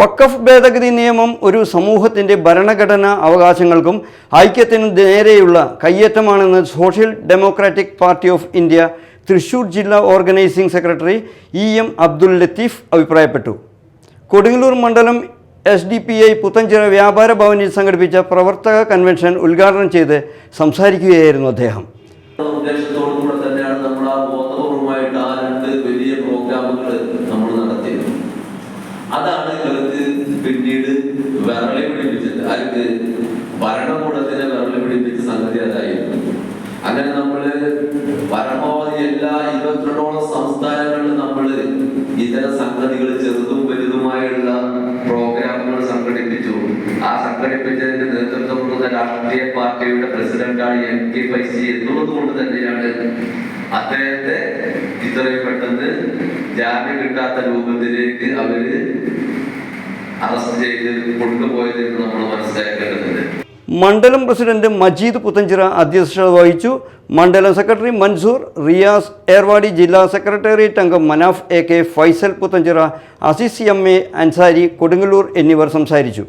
വഖഫ് ഭേദഗതി നിയമം ഒരു സമൂഹത്തിന്റെ ഭരണഘടനാ അവകാശങ്ങൾക്കും ഐക്യത്തിനും നേരെയുള്ള കയ്യേറ്റമാണെന്ന് social democratic party of India Thrissur ജില്ലാ organising secretary E M Abdul Latheef അഭിപ്രായപ്പെട്ടു. കൊടുങ്ങല്ലൂർ മണ്ഡലം S D P I Puthenchira വ്യാപാര ഭവനിൽ സംഘടിപ്പിച്ച പ്രവർത്തക കൺവെൻഷൻ ഉദ്ഘാടനം ചെയ്ത് സംസാരിക്കുകയായിരുന്നു അദ്ദേഹം. നമ്മൾ ആ രണ്ട് വലിയ പ്രോഗ്രാമുകൾ നമ്മൾ അതാണ് പിന്നീട് വിരളി പിടിപ്പിച്ചത് അത് ഭരണകൂടത്തിനെ വിരളി പിടിപ്പിച്ച സംഗതി അതായിരുന്നു. അങ്ങനെ നമ്മൾ പരമാവധി എല്ലാ ഇരുപത്തിരണ്ടോളം സംസ്ഥാനങ്ങളിലും നമ്മൾ ഇത്തരം സംഗതികൾ ചെറുതും വലുതുമായുള്ള പ്രോഗ്രാമുകൾ സംഘടിപ്പിച്ചു. ആ സംഘടിപ്പിച്ചതിന്റെ നേതൃത്വം കൊടുക്കുന്ന രാഷ്ട്രീയ പാർട്ടിയുടെ പ്രസിഡന്റാണ് എം കെ പൈസി എന്നുള്ളത് കൊണ്ട് തന്നെയാണ് അദ്ദേഹത്തെ ഇത്രയും പെട്ടെന്ന് ജാമ്യം കിട്ടാത്ത രൂപത്തിലേക്ക് അവർ നമ്മൾ മണ്ഡലം പ്രസിഡന്റ് മജീദ് പുത്തഞ്ചിറ അധ്യക്ഷത വഹിച്ചു. മണ്ഡലം സെക്രട്ടറി മൻസൂർ റിയാസ് ഏർവാടി ജില്ലാ സെക്രട്ടേറിയറ്റ് അംഗം Manaf A K Faisal Puthenchira Azeez M A Ansari Kodungallur എന്നിവർ സംസാരിച്ചു.